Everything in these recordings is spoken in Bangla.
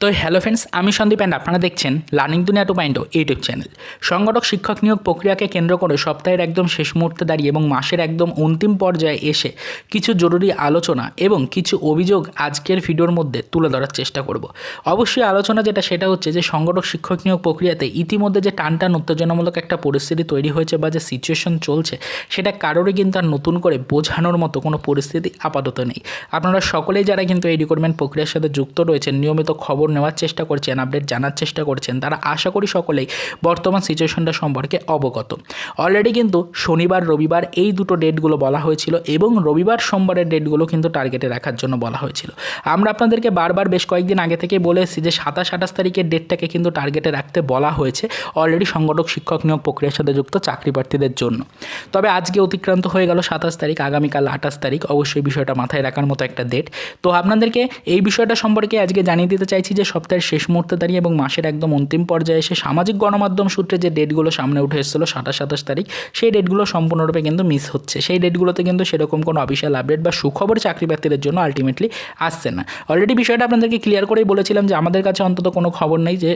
তো হ্যালো ফ্রেন্ডস আমি সন্দীপ অ্যান্ড আপনারা দেখছেন লার্নিং দুনিয়া টু পয়েন্ট ইউটিউব চ্যানেল সংগঠক, শিক্ষক নিয়োগ প্রক্রিয়াকে কেন্দ্র করে সপ্তাহের একদম শেষ মুহূর্তে দাঁড়িয়ে এবং মাসের একদম অন্তিম পর্যায়ে এসে কিছু জরুরি আলোচনা এবং কিছু অভিযোগ আজকের ভিডিওর মধ্যে তুলে ধরার চেষ্টা করব। অবশ্যই আলোচনা যেটা, সেটা হচ্ছে যে সংগঠক, শিক্ষক নিয়োগ প্রক্রিয়াতে ইতিমধ্যে যে টানটান উত্তেজনামূলক একটা পরিস্থিতি তৈরি হয়েছে বা যে সিচুয়েশন চলছে, সেটা কারোরই কিন্তু আর নতুন করে বোঝানোর মতো কোনো পরিস্থিতি আপাতত নেই। আপনারা সকলেই যারা কিন্তু এই রিক্রুটমেন্ট প্রক্রিয়ার সাথে যুক্ত রয়েছেন, নিয়মিত খবর নেওয়ার চেষ্টা করছেন আপডেট জানার চেষ্টা করছেন, তারা আশা করি সকলেই বর্তমান সিচুয়েশনটা সম্পর্কে অবগত। অলরেডি কিন্তু শনিবার, রবিবার এই দুটো ডেটগুলো বলা হয়েছিল এবং রবিবার, সোমবারের ডেটগুলো কিন্তু টার্গেটে রাখার জন্য বলা হয়েছিল। আমরা আপনাদেরকে বারবার বেশ কয়েকদিন আগে থেকে বলে এসেছি যে সাতাশ, আঠাশ তারিখের ডেটটাকে কিন্তু টার্গেটে রাখতে বলা হয়েছে অলরেডি সংগঠক, শিক্ষক নিয়োগ প্রক্রিয়ার সাথে যুক্ত চাকরি প্রার্থীদের জন্য। তবে আজকে অতিক্রান্ত হয়ে গেল সাতাশ তারিখ, আগামীকাল আঠাশ তারিখ, অবশ্যই বিষয়টা মাথায় রাখার মতো একটা ডেট তো আপনাদেরকে এই বিষয়টা সম্পর্কে আজকে জানিয়ে দিতে চাইছি যে সপ্তাহের শেষ মুহূর্তে দাঁড়িয়ে এবং মাসের একদম অন্তিম পর্যায়ে এসে সামাজিক গণমাধ্যম সূত্রে যে ডেটগুলো সামনে উঠে এসেছিল সাতাশ সাতাশ তারিখ, সেই ডেটগুলো সম্পূর্ণরূপে কিন্তু মিস হচ্ছে। সেই ডেটগুলোতে কিন্তু সেরকম কোনো অফিসিয়াল আপডেট বা সুখবর চাকরি প্রার্থীদের জন্য আলটিমেটলি আসছে না। অলরেডি বিষয়টা আপনাদেরকে ক্লিয়ার করেই বলেছিলাম যে আমাদের কাছে অন্তত কোনো খবর নেই যে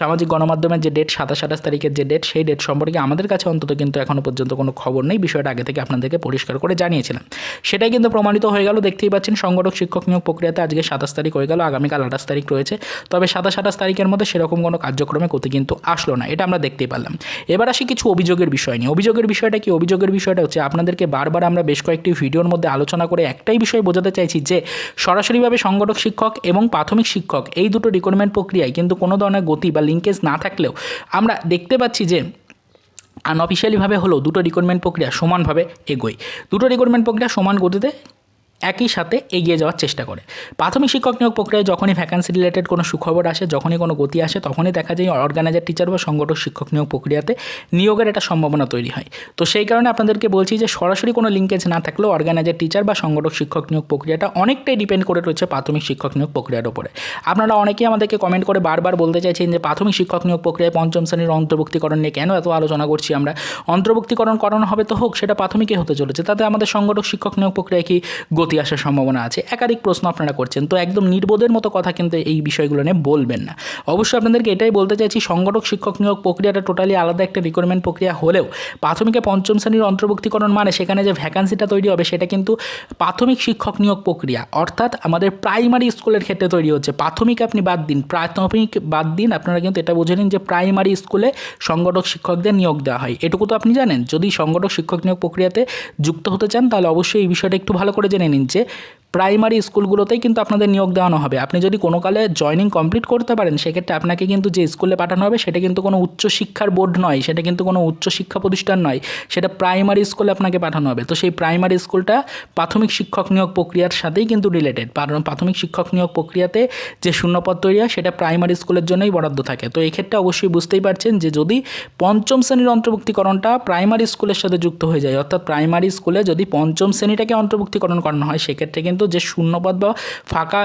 সামাজিক গণমাধ্যমের যে ডেট সাতাশ আঠাশ তারিখের যে ডেট সেই ডেট সম্পর্কে আমাদের কাছে অন্তত কিন্তু এখনও পর্যন্ত কোনো খবর নেই। বিষয়টা আগে থেকে আপনাদেরকে পরিষ্কার করে জানিয়েছিলাম। সেটাই কিন্তু প্রমাণিত হয়ে গেল। দেখতেই পাচ্ছেন, সংগঠক শিক্ষক নিয়োগ প্রক্রিয়াতে আজকে সাতাশ তারিখ হয়ে গেল। আগামীকাল আঠাশ তারিখ রয়েছে। তবে সাতাশ আঠাশ তারিখের মধ্যে সেরকম কোনো কার্যক্রমে গতি কিন্তু আসলো না, এটা আমরা দেখতেই পারলাম এবার আসি কিছু অভিযোগের বিষয় নিয়ে। অভিযোগের বিষয়টা কি? অভিযোগের বিষয়টা হচ্ছে আপনাদেরকে বারবার আমরা বেশ কয়েকটি ভিডিওর মধ্যে আলোচনা করে একটাই বিষয় বোঝাতে চাইছি যে, সরাসরিভাবে সংগঠক শিক্ষক এবং প্রাথমিক শিক্ষক এই দুটো রিক্রুটমেন্ট প্রক্রিয়ায় কিন্তু কোনো ধরনের গতি বা লিঙ্কেজ না থাকলেও আমরা দেখতে পাচ্ছি যে আনঅফিসিয়ালিভাবে হলেও দুটো রিক্রুটমেন্ট প্রক্রিয়া সমানভাবে এগোয়। দুটো রিক্রুটমেন্ট প্রক্রিয়া সমান গতিতে একই সাথে এগিয়ে যাওয়ার চেষ্টা করে। প্রাথমিক শিক্ষক নিয়োগ প্রক্রিয়ায় যখনই ভ্যাকান্সি রিলেটেড কোনো সুখবর আসে, যখনই কোনো গতি আসে, তখনই দেখা যায় অর্গানাইজার টিচার বা সংগঠক শিক্ষক নিয়োগ প্রক্রিয়াতে নিয়োগের একটা সম্ভাবনা তৈরি হয়। তো সেই কারণে আপনাদেরকে বলছি যে সরাসরি কোনো লিঙ্কেজ না থাকলেও অর্গানাইজার টিচার বা সংগঠক শিক্ষক নিয়োগ প্রক্রিয়াটা অনেকটাই ডিপেন্ড করে রয়েছে প্রাথমিক শিক্ষক নিয়োগ প্রক্রিয়ার উপরে। আপনারা অনেকেই আমাদেরকে কমেন্ট করে বারবার বলতে চাইছেন যে প্রাথমিক শিক্ষক নিয়োগ প্রক্রিয়ায় পঞ্চম শ্রেণির অন্তর্ভুক্তিকরণ নিয়ে কেন এত আলোচনা করছি আমরা? অন্তর্ভুক্তিকরণ করানো হবে তো হোক, সেটা প্রাথমিকে হতে চলেছে। তাতে আমাদের সংগঠক শিক্ষক নিয়োগ প্রক্রিয়ায় কি গতি আসার সম্ভাবনা আছে। একাধিক প্রশ্ন আপনারা করছেন। তো একদম নির্বোধের মতো কথা কিন্তু এই বিষয়গুলো নিয়ে বলবেন না। অবশ্যই আপনাদেরকে এটাই বলতে চাইছি, সংগঠক, শিক্ষক নিয়োগ প্রক্রিয়াটা টোটালি আলাদা একটা রিক্রুটমেন্ট প্রক্রিয়া হলেও প্রাথমিকে পঞ্চম শ্রেণির অন্তর্ভুক্তিকরণ মানে সেখানে যে ভ্যাকান্সিটা তৈরি হবে সেটা কিন্তু প্রাথমিক শিক্ষক নিয়োগ প্রক্রিয়া, অর্থাৎ আমাদের প্রাইমারি স্কুলের ক্ষেত্রে তৈরি হচ্ছে। প্রাথমিক আপনি বাদ দিন। প্রাথমিক বাদ দিন, আপনারা কিন্তু এটা বুঝে নিন যে প্রাইমারি স্কুলে সংগঠক, শিক্ষকদের নিয়োগ দেওয়া হয়। এটুকু তো আপনি জানেন। যদি সংগঠক, শিক্ষক নিয়োগ প্রক্রিয়াতে যুক্ত হতে চান, তাহলে অবশ্যই এই বিষয়টা একটু ভালো করে জেনে নিন। যে প্রাইমারি স্কুলগুলোতেই কিন্তু আপনাদের নিয়োগ দেওয়ানো হবে। আপনি যদি কোনো কালে জয়নিং কমপ্লিট করতে পারেন, সেক্ষেত্রে আপনাকে কিন্তু যে স্কুলে পাঠানো হবে, সেটা কিন্তু কোনো উচ্চ শিক্ষার বোর্ড নয়, সেটা কিন্তু কোনো উচ্চ শিক্ষা প্রতিষ্ঠান নয়, সেটা প্রাইমারি স্কুলে আপনাকে পাঠানো হবে। তো সেই প্রাইমারি স্কুলটা প্রাথমিক শিক্ষক নিয়োগ প্রক্রিয়ার সাথেই কিন্তু রিলেটেড প্রাথমিক শিক্ষক নিয়োগ প্রক্রিয়াতে যে শূন্যপদ তৈরি হয়, সেটা প্রাইমারি স্কুলের জন্যই বরাদ্দ থাকে। তো এক্ষেত্রে অবশ্যই বুঝতেই পারছেন যে যদি পঞ্চম শ্রেণির অন্তর্ভুক্তিকরণটা প্রাইমারি স্কুলের সাথে যুক্ত হয়ে যায়, অর্থাৎ প্রাইমারি স্কুলে যদি পঞ্চম শ্রেণীটাকে অন্তর্ভুক্তিকরণ করানো হয়, সেক্ষেত্রে কিন্তু যে শূন্যপদ বা ফাঁকা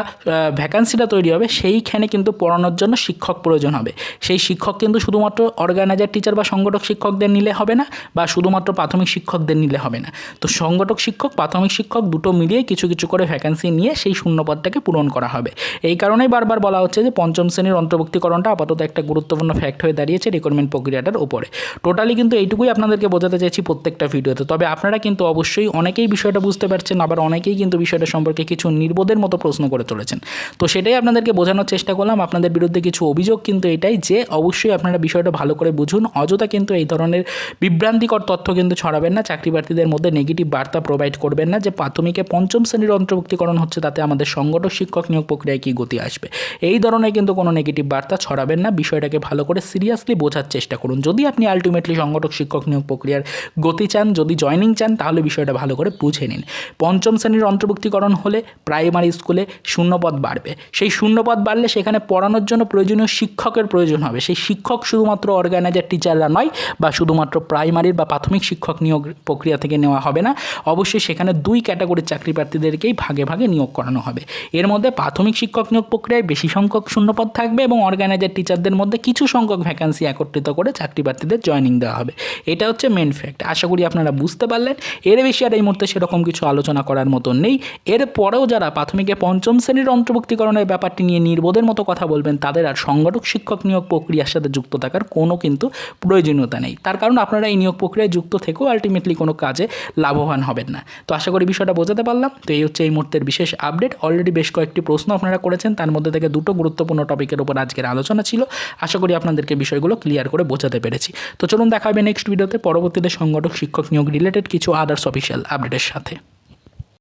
ভ্যাকান্সিটা তৈরি হবে, সেইখানে কিন্তু পড়ানোর জন্য শিক্ষক প্রয়োজন হবে। সেই শিক্ষক কিন্তু শুধুমাত্র অর্গানাইজার টিচার বা সংগঠক শিক্ষকদের নিলে হবে না, বা শুধুমাত্র প্রাথমিক শিক্ষকদের নিলে হবে না। তো সংগঠক শিক্ষক, প্রাথমিক শিক্ষক দুটো মিলিয়ে কিছু কিছু করে ভ্যাকান্সি নিয়ে সেই শূন্যপদটাকে পূরণ করা হবে। এই কারণেই বারবার বলা হচ্ছে যে পঞ্চম শ্রেণির অন্তর্ভুক্তিকরণটা আপাতত একটা গুরুত্বপূর্ণ ফ্যাক্ট হয়ে দাঁড়িয়েছে রিক্রুটমেন্ট প্রক্রিয়াটার উপরে। টোটালি কিন্তু এইটুকুই আপনাদেরকে বোঝাতে চাইছি প্রত্যেকটা ভিডিওতে তবে আপনারা কিন্তু অবশ্যই অনেকেই বিষয়টা বুঝতে পারছেন, আবার অনেকেই কিন্তু বিষয়টা সম্পর্কে কিছু নির্বোধের মতো প্রশ্ন করে চলেছেন। তো সেটাই আপনাদেরকে বোঝানোর চেষ্টা করলাম। আপনাদের বিরুদ্ধে কিছু অভিযোগ কিন্তু এটাই যে, অবশ্যই আপনারা বিষয়টা ভালো করে বুঝুন। অযথা কিন্তু এই ধরনের বিভ্রান্তিকর তথ্য কিন্তু ছড়াবেন না। চাকরি প্রার্থীদের মধ্যে নেগেটিভ বার্তা প্রোভাইড করবেন না। যে প্রাথমিকে পঞ্চম শ্রেণির অন্তর্ভুক্তিকরণ হচ্ছে, তাতে আমাদের সংগঠক, শিক্ষক নিয়োগ প্রক্রিয়ায় কী গতি আসবে? এই ধরনের কিন্তু কোনো নেগেটিভ বার্তা ছড়াবেন না। বিষয়টাকে ভালো করে সিরিয়াসলি বোঝার চেষ্টা করুন। যদি আপনি আলটিমেটলি সংগঠক, শিক্ষক নিয়োগ প্রক্রিয়ার গতি চান, যদি জয়নিং চান, তাহলে বিষয়টা ভালো করে বুঝে নিন। পঞ্চম শ্রেণির অন্তর্ভুক্তিকরণ হলে প্রাইমারি স্কুলে শূন্যপদ বাড়বে। সেই শূন্যপদ বাড়লে সেখানে পড়ানোর জন্য প্রয়োজনীয় শিক্ষকের প্রয়োজন হবে। সেই শিক্ষক শুধুমাত্র অর্গানাইজার টিচাররা নয় বা শুধুমাত্র প্রাইমারির বা প্রাথমিক শিক্ষক নিয়োগ প্রক্রিয়া থেকে নেওয়া হবে না। অবশ্যই সেখানে দুই ক্যাটাগরির চাকরি প্রার্থীদেরকেই ভাগে ভাগে নিয়োগ করানো হবে। এর মধ্যে প্রাথমিক শিক্ষক নিয়োগ প্রক্রিয়ায় বেশি সংখ্যক শূন্যপদ থাকবে এবং অর্গানাইজার টিচারদের মধ্যে কিছু সংখ্যক ভ্যাকান্সি একত্রিত করে চাকরি প্রার্থীদের জয়নিং দেওয়া হবে। এটা হচ্ছে মেন ফ্যাক্ট আশা করি আপনারা বুঝতে পারলেন। এর বেশি আর এই মুহূর্তে সেরকম কিছু আলোচনা করার মতো নেই। নেই এরপরেও যারা প্রাথমিকে পঞ্চম শ্রেণির অন্তর্ভুক্তিকরণের ব্যাপারটি নিয়ে নির্বোধের মতো কথা বলবেন, তাদের আর সংগঠক শিক্ষক নিয়োগ প্রক্রিয়ার সাথে যুক্ত থাকার কোনো কিন্তু প্রয়োজনীয়তা নেই। তার কারণ আপনারা এই নিয়োগ প্রক্রিয়ায় যুক্ত থেকেও আলটিমেটলি কোনো কাজে লাভবান হবেন না। তো আশা করি বিষয়টা বোঝাতে পারলাম। তো এই হচ্ছে এই মুহূর্তের বিশেষ আপডেট অলরেডি বেশ কয়েকটি প্রশ্ন আপনারা করেছেন। তার মধ্যে থেকে দুটো গুরুত্বপূর্ণ টপিকের উপর আজকের আলোচনা ছিল। আশা করি আপনাদেরকে বিষয়গুলো ক্লিয়ার করে বোঝাতে পেরেছি। তো চলুন দেখা হবে নেক্সট ভিডিওতে পরবর্তীতে সংগঠক, শিক্ষক নিয়োগ রিলেটেড কিছু আদার্স অফিসিয়াল আপডেটের সাথে।